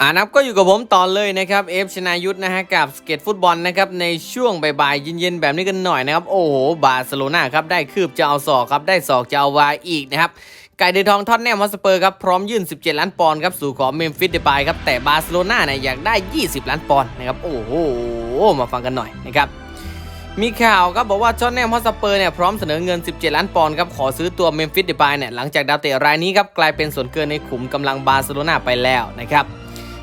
อ่านับก็อยู่กับผมต่อเลยนะครับเอฟชนายุทธนะฮะกับสเก็ตฟุตบอลนะครับในช่วงบ่ายๆเย็นๆแบบนี้กันหน่อยนะครับ โอ้โห บาร์เซโลนาครับได้คืบจะเอาศอกครับได้ศอกจะเอาวายอีกนะครับไก่เดือทองทอดแนมฮอสเปอร์ครับพร้อมยื่น 17 ล้านปอนด์ครับสู่ขอเมมฟิสเดปายครับแต่บาร์เซโลนาเนี่ยอยากได้ 20 ล้านปอนด์นะครับโอ้โหมาฟังกันหน่อยนะครับมีข่าวครับบอกว่าจอห์นแนมฮอสเปอร์เนี่ยพร้อมเสนอเงิน 17 ล้านปอนด์ครับขอซื้อตัวเมมฟิสเดปายเนี่ยหลังจากดาวเตะรายนี้ครับกลายเป็นส่วนเกินในขุมกำลังบาร์เซโลนาไปแล้วนะครับ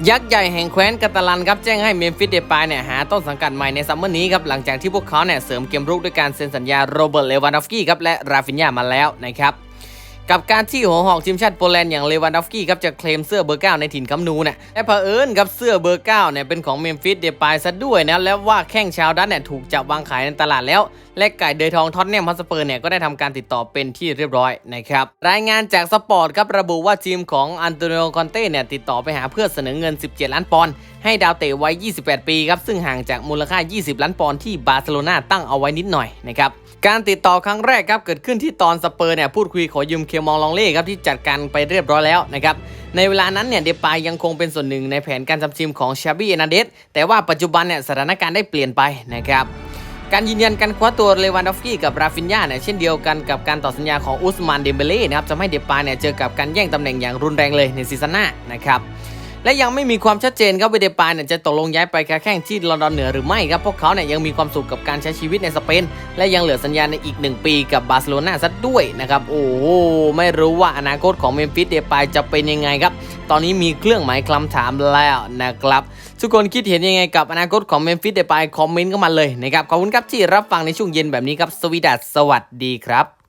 ยักษ์ใหญ่แห่งแคว้นกาตาลันครับแจ้งให้เมมฟิสเดปายเนี่ยหาต้นสังกัดใหม่ในซัมเมอร์นี้ครับหลังจากที่พวกเขาเนี่ยเสริมเกมรุกด้วยการเซ็นสัญญาโรเบิร์ตเลวานดอฟสกี้ครับและราฟินยามาแล้วนะครับ กับการที่หัวหอกทีมชาติโปแลนด์อย่างเลวานดอฟกี้ครับจะเคลมเสื้อเบอร์เก้าในถิ่นคัมนูเนี่ยและเผอิญครับเสื้อเบอร์เก้าเนี่ยเป็นของเมมฟิสเดปายซะด้วยนะแล้วว่าแข้งชาวดัตเนี่ยถูกจับวางขายในตลาดแล้ว และไก่เดยทองท็อตแนมฮอสเปอร์เนี่ยก็ได้ทำการติดต่อเป็นที่เรียบร้อยนะครับรายงานจากสปอร์ตครับระบุว่าทีมของอันโตนิโอคอนเต้เนี่ยติดต่อไปหาเพื่อเสนอเงิน 17 ล้านปอนด์ ให้ดาวเตะวัย28 ปีครับ ซึ่งห่างจากมูลค่า 20 ล้านปอนด์ที่บาร์เซโลนาตั้งเอาไว้นิดหน่อยนะครับ การติดต่อครั้งแรกครับ เกิดขึ้นที่ตอนสเปอร์เนี่ยพูดคุยขอยืมเคมองลองเล่ครับที่จัดการไปเรียบร้อยแล้วนะครับในเวลานั้นเนี่ยเดปายยังคงเป็นส่วนหนึ่งในแผนการทำทีมของชาบี้เอนาเดสแต่ว่าปัจจุบันเนี่ยสถานการณ์ได้เปลี่ยนไปนะครับการยืนยันการคว้าตัวเลวานดอฟกี้กับราฟินยาเนี่ยเช่นเดียวกันกับการต่อสัญญาของอุสมานเดมเบเล่นะครับจะให้เดปายเนี่ยเจอกับการแย่งตำแหน่งอย่างรุนแรงเลยในซีซั่นหน้านะครับ และยังไม่มีความชัดเจนครับว่าเดปายเนี่ยจะตกลงย้ายไปค้าแข่งที่ลอนดอนเหนือหรือไม่ครับพวกเขาเนี่ยยังมีความสุขกับการใช้ชีวิตในสเปนและยังเหลือสัญญาในอีก 1 ปีกับบาร์เซโลนาซะด้วยนะครับโอ้โหไม่รู้ว่าอนาคตของเมมฟิสเดปายจะเป็นยังไงครับตอนนี้มีเครื่องหมายคำถามแล้วนะครับทุกคนคิดเห็นยังไงกับอนาคตของเมมฟิสเดปายคอมเมนต์เข้ามาเลยนะครับขอบคุณครับที่รับฟังในช่วงเย็นแบบนี้ครับสวีดัสสวัสดีครับ